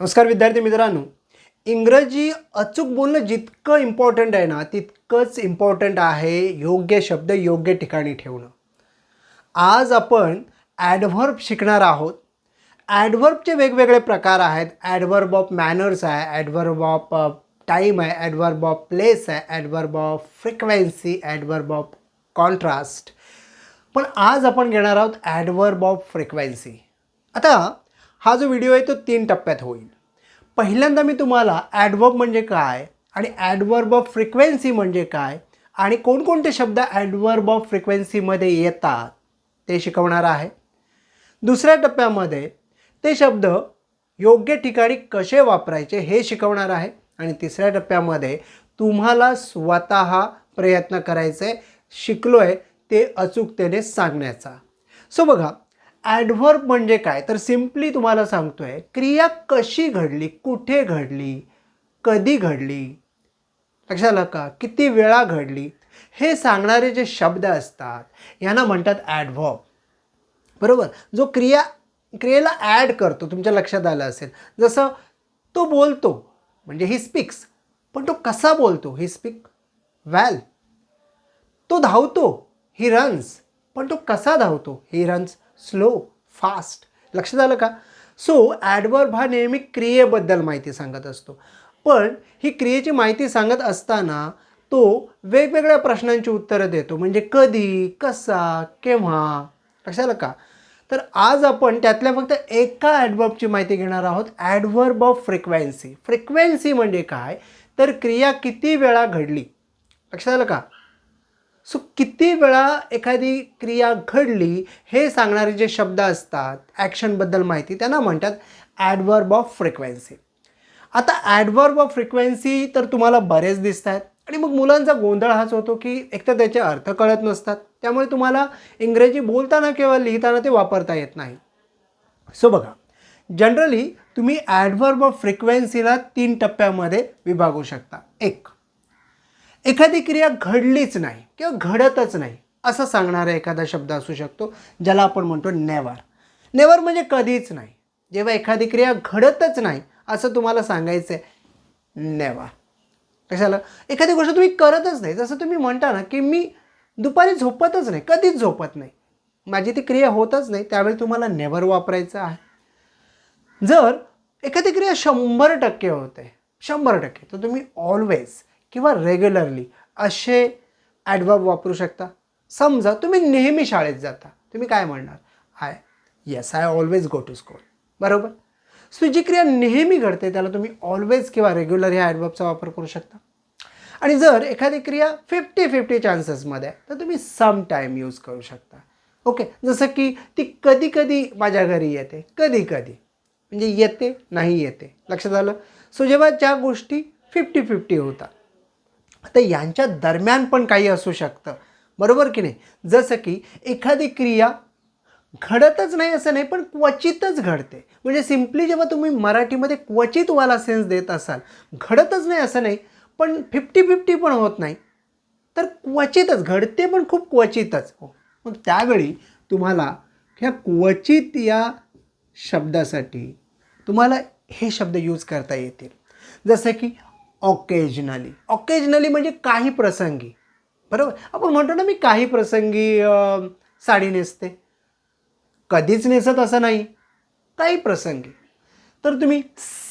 नमस्कार विद्यार्थी मित्रांनो. इंग्रजी अचूक बोलणं जितकं इम्पॉर्टंट आहे ना तितकंच इम्पॉर्टंट आहे योग्य शब्द योग्य ठिकाणी ठेवणं. आज आपण ॲडव्हर्ब शिकणार आहोत. ॲडव्हर्बचे वेगवेगळे प्रकार आहेत. ॲडव्हर्ब ऑफ मॅनर्स आहे ॲडव्हर्ब ऑफ टाईम आहे ॲडव्हर्ब ऑफ प्लेस आहे adverb of frequency adverb of contrast पण आज आपण घेणार आहोत ॲडवर्ब ऑफ फ्रिक्वेन्सी आता हा जो व्हिडिओ आहे तो तीन टप्प्यात होईल. पहिल्यांदा मी तुम्हाला ॲडवर्ब म्हणजे काय आणि ॲडवर्ब ऑफ फ्रिक्वेन्सी म्हणजे काय आणि कोणकोणते शब्द ॲडवर्ब ऑफ फ्रिक्वेन्सीमध्ये येतात ते शिकवणार आहे. दुसऱ्या टप्प्यामध्ये ते शब्द योग्य ठिकाणी कसे वापरायचे हे शिकवणार आहे. आणि तिसऱ्या टप्प्यामध्ये तुम्हाला स्वतः प्रयत्न करायचे शिकलो आहे ते अचूकतेने सांगण्याचा. सो बघा ॲडव्हर्ब म्हणजे काय? तर सिम्पली तुम्हाला सांगतो आहे क्रिया कशी घडली कुठे घडली कधी घडली लक्षात आलं का? किती वेळा घडली? हे सांगणारे जे शब्द असतात यांना म्हणतात ॲडव्हर्ब. बरोबर? जो क्रिया क्रियेला ॲड करतो तुमच्या लक्षात आलं असेल. जसं तो बोलतो म्हणजे ही स्पीक्स पण तो कसा बोलतो? ही स्पीक वॅल तो धावतो ही रन्स पण तो कसा धावतो? He runs slow fast. लक्षात आलं का? सो ॲडवर्ब हा नेहमी क्रियेबद्दल माहिती सांगत असतो. पण ही क्रियेची माहिती सांगत असताना तो वेगवेगळ्या प्रश्नांची उत्तरं देतो. म्हणजे कधी कसा केव्हा? लक्षात आलं का? तर आज आपण त्यातल्या फक्त एका ॲडवर्बची माहिती घेणार आहोत. Adverb of frequency. फ्रिक्वेन्सी म्हणजे काय? तर क्रिया किती वेळा घडली? लक्षात आलं का? सो किती वेळा एखादी क्रिया घडली हे सांगणारे जे शब्द असतात ॲक्शनबद्दल माहिती त्यांना म्हणतात ॲडवर्ब ऑफ फ्रिक्वेन्सी आता ॲडवर्ब ऑफ फ्रिक्वेन्सी तर तुम्हाला बरेच दिसत आहेत आणि मग मुलांचा गोंधळ हाच होतो की एकतर त्याचे अर्थ कळत नसतात. त्यामुळे तुम्हाला इंग्रजी बोलताना किंवा लिहिताना ते वापरता येत नाही. सो बघा जनरली तुम्ही ॲडवर्ब ऑफ फ्रिक्वेन्सीला तीन टप्प्यामध्ये विभागू शकता. एक एखादी क्रिया घडलीच नाही किंवा घडतच नाही असं सांगणारा एखादा शब्द असू शकतो ज्याला आपण म्हणतो नेवर. नेवर म्हणजे कधीच नाही. जेव्हा एखादी क्रिया घडतच नाही असं तुम्हाला सांगायचं आहे नेवर. कशाला? एखादी गोष्ट तुम्ही करतच नाही. जसं तुम्ही म्हणता ना की मी दुपारी झोपतच नाही कधीच झोपत नाही. माझी ती क्रिया होतच नाही त्यावेळी तुम्हाला नेवर वापरायचं आहे. जर एखादी क्रिया शंभर टक्के होते शंभर टक्के तर तुम्ही ऑलवेज किंवा रेग्युलरली असे ॲडवर्ब वापरू शकता. समजा तुम्ही नेहमी शाळेत जाता. तुम्ही काय म्हणणार? I yes I always go to school बरोबर? सो जी क्रिया नेहमी घडते त्याला तुम्ही ऑलवेज किंवा रेग्युलर ह्या ॲडवर्बचा वापर करू शकता. आणि जर एखादी क्रिया फिफ्टी फिफ्टी चान्सेसमध्ये आहे तर तुम्ही सम टाईम यूज करू शकता. ओके जसं की ती कधी कधी माझ्या घरी येते. कधी कधी म्हणजे येते नाही येते. लक्षात आलं? सो जेव्हा ज्या गोष्टी फिफ्टी फिफ्टी होतात आता यांच्या दरम्यान पण काही असू शकतं. बरोबर की नाही? जसं की एखादी क्रिया घडतच नाही असं नाही पण क्वचितच घडते. म्हणजे सिम्पली जेव्हा तुम्ही मराठीमध्ये क्वचित वाला सेन्स देत असाल घडतच नाही असं नाही पण फिफ्टी फिफ्टी पण होत नाही तर क्वचितच घडते पण खूप क्वचितच. हो. मग त्यावेळी तुम्हाला ह्या क्वचित या शब्दासाठी तुम्हाला हे शब्द यूज करता येतील. जसं की ऑकेजनली ऑकेजनली म्हणजे काही प्रसंगी. बरोबर? आपण म्हणतो ना मी काही प्रसंगी साडी नेसते. कधीच नेसत असं नाही. काही प्रसंगी. तर तुम्ही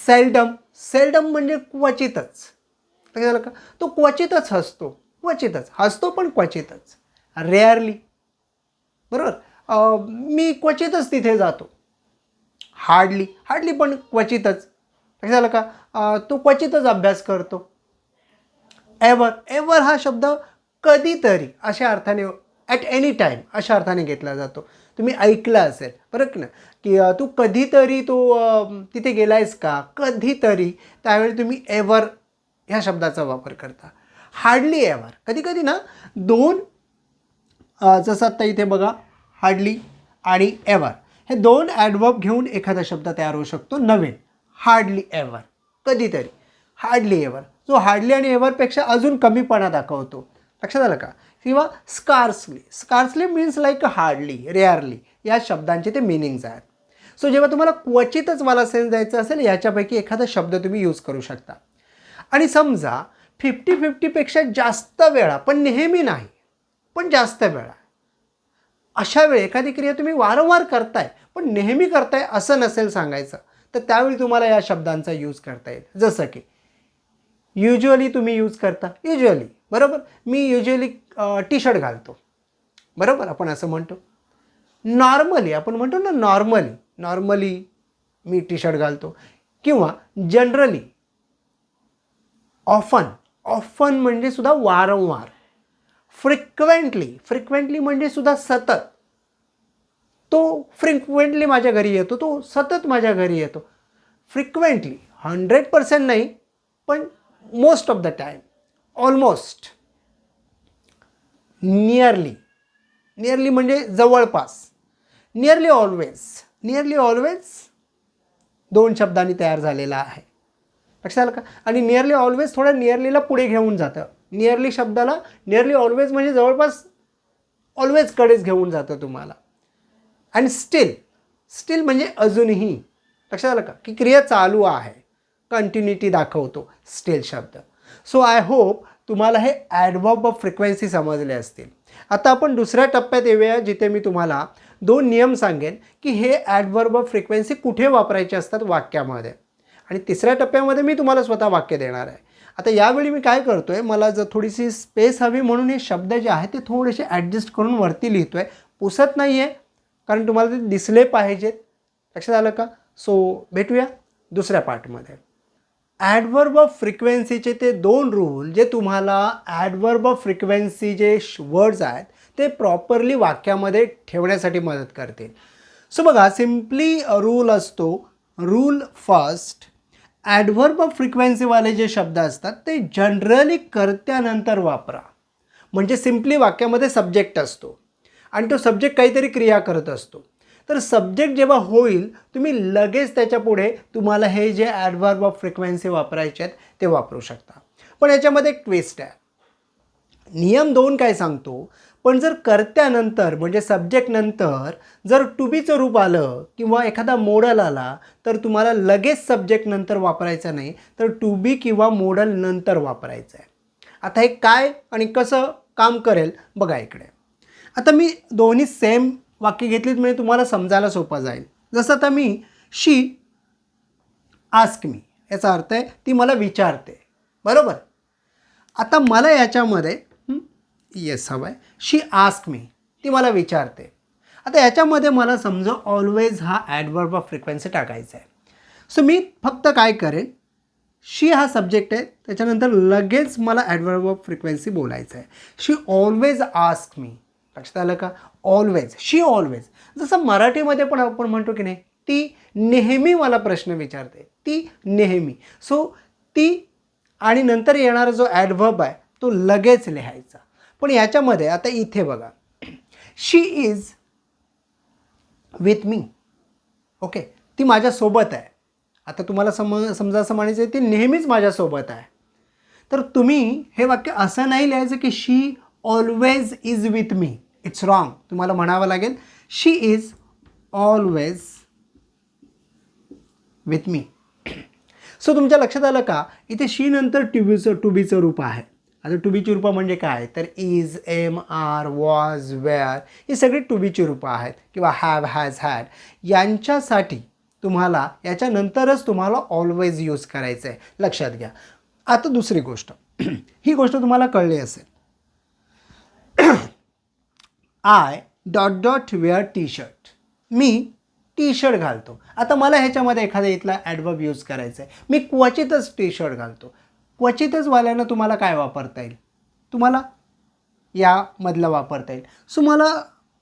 सेल्डम सेल्डम म्हणजे क्वचितच. झालं का? तो क्वचितच हसतो. क्वचितच. हसतो पण क्वचितच. रेअरली बरोबर? मी क्वचितच तिथे जातो. हार्डली हार्डली पण क्वचितच. झालं का? तो क्वचितच अभ्यास करतो. एव्हर एव्हर हा शब्द कधीतरी अशा अर्थाने ॲट एनी टाईम अशा अर्थाने घेतला जातो. तुम्ही ऐकलं असेल बरं की ना? की तू कधीतरी तू तिथे तिथे गेलायस का? कधीतरी त्यावेळी तुम्ही एव्हर ह्या शब्दाचा वापर करता. हार्डली एव्हर कधी कधी ना दोन जसं आत्ता इथे बघा हार्डली आणि एव्हर हे दोन ॲडवर्ब घेऊन एखादा शब्द तयार होऊ शकतो नवीन. हार्डली एव्हर कधीतरी. हार्डली एव्हर जो हार्डली आणि एव्हरपेक्षा अजून कमीपणा दाखवतो. लक्षात आलं का? किंवा scarcely scarcely means like hardly rarely या शब्दांचे ते मिनिंग्ज आहेत. सो जेव्हा तुम्हाला क्वचितच मला सेन्स द्यायचं असेल याच्यापैकी एखादा शब्द तुम्ही यूज करू शकता. आणि समजा फिफ्टी फिफ्टीपेक्षा जास्त वेळा पण नेहमी नाही पण जास्त वेळा. अशा वेळी एखादी क्रिया तुम्ही वारंवार करताय पण नेहमी करताय असं नसेल सांगायचं. तर त्यावेळी तुम्हाला या शब्दांचा यूज करता येईल. जसं की युज्युअली तुम्ही यूज करता. युज्युअली बरोबर? मी युज्युअली टी शर्ट घालतो. बरोबर? आपण असं म्हणतो. नॉर्मली आपण म्हणतो ना नॉर्मली नॉर्मली मी टी शर्ट घालतो. किंवा जनरली ऑफन ऑफन म्हणजे सुद्धा वारंवार. फ्रिक्वेंटली फ्रिक्वेंटली म्हणजे सुद्धा सतत. तो फ्रिक्वेंटली माझ्या घरी येतो तो सतत माझ्या घरी येतो. फ्रिक्वेंटली हंड्रेड पर्सेंट नाही पण most of the time almost nearly nearly म्हणजे जवळपास नियरली ऑलवेज नियरली ऑलवेज दोन शब्दांनी तयार झालेला आहे. लक्षात आलं का? आणि नियरली ऑलवेज थोडं नियरलीला पुढे घेऊन जातं. नियरली शब्दाला नियरली ऑलवेज म्हणजे जवळपास ऑलवेजकडेच घेऊन जातं तुम्हाला. आणि स्टील स्टील म्हणजे अजूनही लक्षात आलं का? की क्रिया चालू आहे. कंटिन्युटी दाखवतो. स्टील शब्द. सो आय होप तुम्हाला हे ॲडवर्ब ऑफ फ्रिक्वेन्सी समजले असतील. आता आपण दुसऱ्या टप्प्यात येऊया जिथे मी तुम्हाला दोन नियम सांगेन की हे ॲडवर्ब ऑफ फ्रिक्वेन्सी कुठे वापरायचे असतात वाक्यामध्ये. आणि तिसऱ्या टप्प्यामध्ये मी तुम्हाला स्वतः वाक्य देणार आहे. आता यावेळी मी काय करतो आहे मला जर थोडीशी स्पेस हवी म्हणून हे शब्द जे आहेत ते थोडेसे ॲडजस्ट करून वरती लिहितो आहे पुसत नाही आहे कारण तुम्हाला ते दिसले पाहिजेत. लक्षात आलं का? सो भेटूया दुसऱ्या पार्टमध्ये ॲडवर्ब ऑफ फ्रिक्वेन्सीचे ते दोन रूल जे तुम्हाला ॲडवर्ब ऑफ फ्रिक्वेन्सी जे वर्ड्स आहेत ते प्रॉपरली वाक्यामध्ये ठेवण्यासाठी मदत करतील सो बघा सिम्पली रूल असतो. रूल फर्स्ट ॲडवर्ब ऑफ फ्रिक्वेन्सीवाले जे शब्द असतात ते जनरली कर्त्यानंतर वापरा. म्हणजे सिम्पली वाक्यामध्ये सब्जेक्ट असतो. आणि तो सब्जेक्ट काहीतरी क्रिया करत असतो. तर सब्जेक्ट जेव्हा होईल तुम्ही लगेच त्याच्या पुढे तुम्हाला हे जे ॲडव्हर्ब ऑफ फ्रिक्वेन्सी वापरायचे आहेत ते वापरू शकता. पण याच्यामध्ये एक ट्विस्ट आहे. नियम दोन काय सांगतो? पण जर कर्त्यानंतर म्हणजे सब्जेक्ट नंतर जर टू बीचं रूप आलं किंवा एखादा मोडल आला तर तुम्हाला लगेच सब्जेक्ट नंतर वापरायचं नाही तर टू बी किंवा मोडल नंतर वापरायचं आहे. आता हे काय आणि कसं काम करेल बघा इकडे. आता मी दोन्ही सेम वाक्य घेतलीत म्हणजे तुम्हाला समजायला सोपं जाईल. जसं आता मी शी आस्क मी याचा अर्थ आहे ती मला विचारते. बरोबर? आता मला याच्यामध्ये येस हवं आहे. शी आस्क मी ती मला विचारते. आता याच्यामध्ये मला समजा ऑलवेज हा ॲडवर्ब ऑफ फ्रिक्वेन्सी टाकायचा आहे. सो मी फक्त काय करेन शी हा सब्जेक्ट आहे त्याच्यानंतर लगेच मला ॲडवर्ब ऑफ फ्रिक्वेन्सी बोलायचं आहे. शी ऑलवेज आस्क मी लक्षात आलं का? ऑलवेज शी ऑलवेज जसं मराठीमध्ये पण आपण म्हणतो की नाही ती नेहमी मला प्रश्न विचारते. ती नेहमी. सो ती आणि नंतर येणारा जो ॲडव्हर्ब आहे तो लगेच लिहायचा. पण याच्यामध्ये आता इथे बघा. She is with me okay ती माझ्यासोबत आहे. आता तुम्हाला सम समजा असं म्हणायचं आहे ती नेहमीच माझ्यासोबत आहे. तर तुम्ही हे वाक्य असं नाही लिहायचं की she always is with me it's wrong तुम्हाला म्हणावं लागेल she is always with me so तुमच्या लक्षात आलं का? इथे शी नंतर ट्यूबीचं टू बीचं रूप आहे. आता टुबीची रूपं म्हणजे काय? तर is am are was were ही सगळी टू बीची रूपं आहेत. किंवा हॅव हॅज हॅड यांच्यासाठी तुम्हाला याच्यानंतरच तुम्हाला ऑलवेज यूज करायचं आहे लक्षात घ्या. आता दुसरी गोष्ट. ही गोष्ट तुम्हाला कळली असेल. I dot dot wear T shirt me T shirt घालतो. आता मला ह्याच्यामध्ये एखाद्या इथला ॲडवर्ब यूज करायचा आहे मी क्वचितच टी शर्ट घालतो. क्वचितच वाल्यानं तुम्हाला काय वापरता येईल? तुम्हाला यामधलं वापरता येईल. सो मला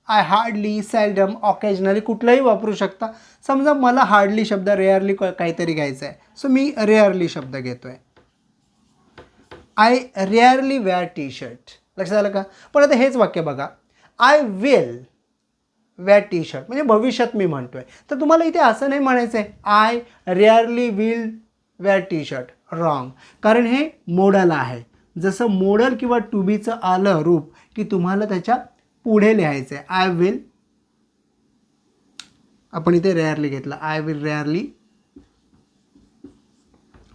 आय हार्डली सॅल्डम ऑकेजनली कुठलंही वापरू शकता. समजा मला हार्डली शब्द रेअरली काहीतरी घ्यायचं आहे सो मी रेअरली शब्द घेतो आहे I rarely wear T shirt लक्षात आलं का? पण आता हेच वाक्य बघा. I will wear T shirt म्हणजे भविष्यात मी म्हणतो आहे तर तुम्हाला इथे असं नाही म्हणायचं आहे I rarely will wear T shirt wrong कारण हे मोडल आहे. जसं मोडल किंवा टू बीचं आलं रूप की तुम्हाला त्याच्या पुढे लिहायचं आहे आय विल आपण इथे रेअरली घेतलं. I will rarely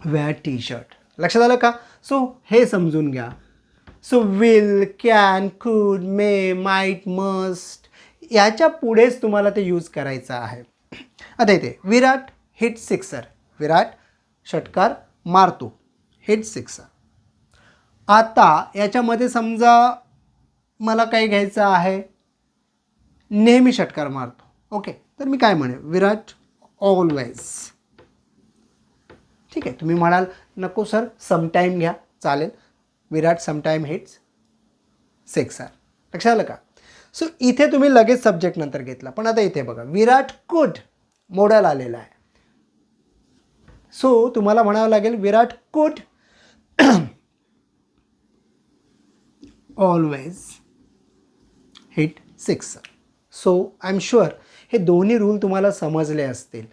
wear T shirt लक्षात आलं का? सो हे समजून घ्या. So will can could may might must याच्या पुढेच तुम्हाला ते यूज करायचं आहे. आता इथे विराट हिट सिक्सर विराट षटकार मारतो. हिट सिक्सर आता याच्यामध्ये समजा मला काय घ्यायचं आहे. नेहमी षटकार मारतो. ओके तर मी काय म्हणे विराट ऑलवेज ठीक आहे तुम्ही म्हणाल नको सर समटाईम घ्या चालेल. विराट समटाईम हिट्स सिक्सर लक्षात आलं का? सो इथे तुम्ही लगेच सब्जेक्ट नंतर घेतला. पण आता इथे बघा विराट कुड मोडल आलेला आहे. सो तुम्हाला म्हणावं लागेल Virat could always hit six so I am sure हे दोन्ही रूल तुम्हाला समजले असतील.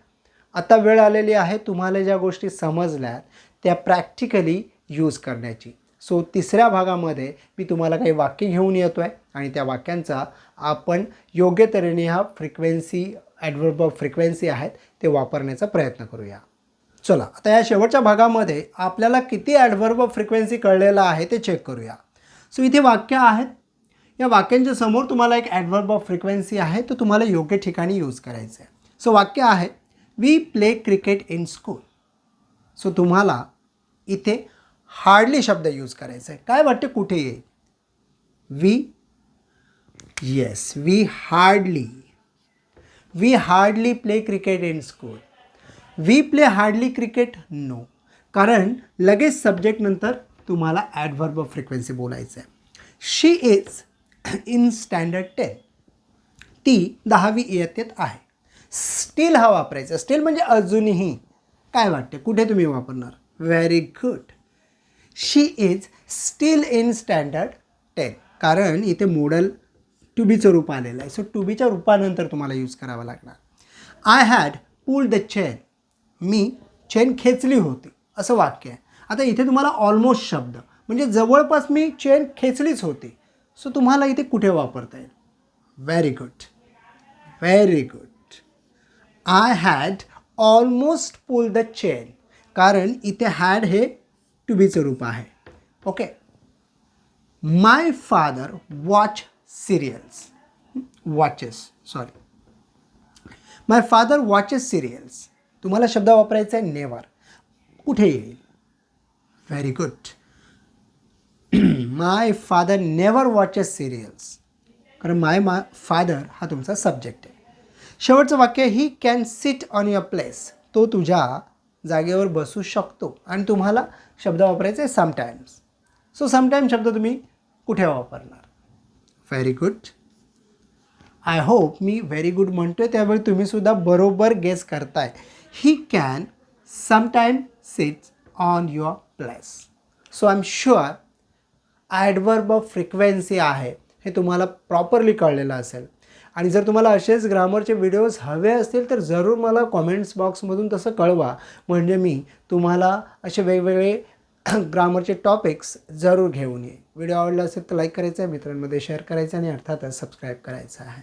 आता वेळ आलेली आहे तुम्हाला ज्या गोष्टी समजल्यात त्या प्रॅक्टिकली यूज करण्याची. सो तिसऱ्या भागामध्ये मी तुम्हाला काही वाक्य घेऊन येतो आहे आणि त्या वाक्यांचा आपण योग्य तऱ्हेने ह्या फ्रिक्वेन्सी ॲडवर्ब ऑफ फ्रिक्वेन्सी आहेत ते वापरण्याचा प्रयत्न करूया. चला आता या शेवटच्या भागामध्ये आपल्याला किती ॲडवर्ब ऑफ फ्रिक्वेन्सी कळलेलं आहे ते चेक करूया. सो इथे वाक्य आहेत. या वाक्यांच्या समोर तुम्हाला एक ॲडवर्ब ऑफ फ्रिक्वेन्सी आहे तो तुम्हाला योग्य ठिकाणी यूज करायचं आहे सो वाक्य आहे we play cricket in school so तुम्हाला इथे हार्डली शब्द यूज करायचा आहे काय वाटते कुठे येईल? We yes we hardly. We hardly play cricket in school. We play hardly cricket? No. कारण लगेच सब्जेक्ट नंतर तुम्हाला ॲडव्हर्ब ऑफ फ्रिक्वेन्सी बोलायचं आहे she is in standard ten ती दहावी इयत्तेत आहे. स्टील हा वापरायचा. स्टील म्हणजे अजूनही. काय वाटते? कुठे तुम्ही वापरणार? Very good she is still in standard ten कारण इथे मॉडल टू बीचं रूप आलेलं आहे. सो टू बीच्या रूपानंतर तुम्हाला यूज करावा लागणार. I had pull the chain me chain खेचली होती. असं वाक्य आहे. आता इथे तुम्हाला ऑलमोस्ट शब्द. म्हणजे जवळपास मी चेन खेचलीच होती. सो तुम्हाला इथे कुठे वापरता येईल? Very good very good I had almost pull the chain कारण इथे हॅड हे टू बीचं रूप आहे okay my father watch serials watches sorry my father watches serials तुम्हाला शब्द वापरायचा आहे? नेवर कुठे येईल? Very good my father never watches serials कारण माय मा फादर हा तुमचा सब्जेक्ट आहे. शेवटचं वाक्य he can sit on your place तो तुझ्या जागेवर बसू शकतो. आणि तुम्हाला शब्द वापरायचे आहे समटाईम्स सो समटाईम शब्द तुम्ही कुठे वापरणार? व्हेरी गुड आय होप मी व्हेरी गुड म्हणतो आहे त्यावेळी तुम्हीसुद्धा बरोबर गेस करताय. He can sometime sits on your place so I am sure adverb of frequency आहे. हे तुम्हाला प्रॉपरली कळलेलं असेल. आणि जर तुम्हाला असेच ग्रामरचे व्हिडिओज हवे असतील तर जरूर मला कॉमेंट्स बॉक्समधून तसं कळवा. म्हणजे मी तुम्हाला असे वेगवेगळे ग्रामरचे टॉपिक्स जरूर घेऊन येईन. व्हिडिओ आवडला असेल तर लाईक करायचा आहे मित्रांमध्ये शेअर करायचं आणि अर्थातच सबस्क्राईब करायचा आहे.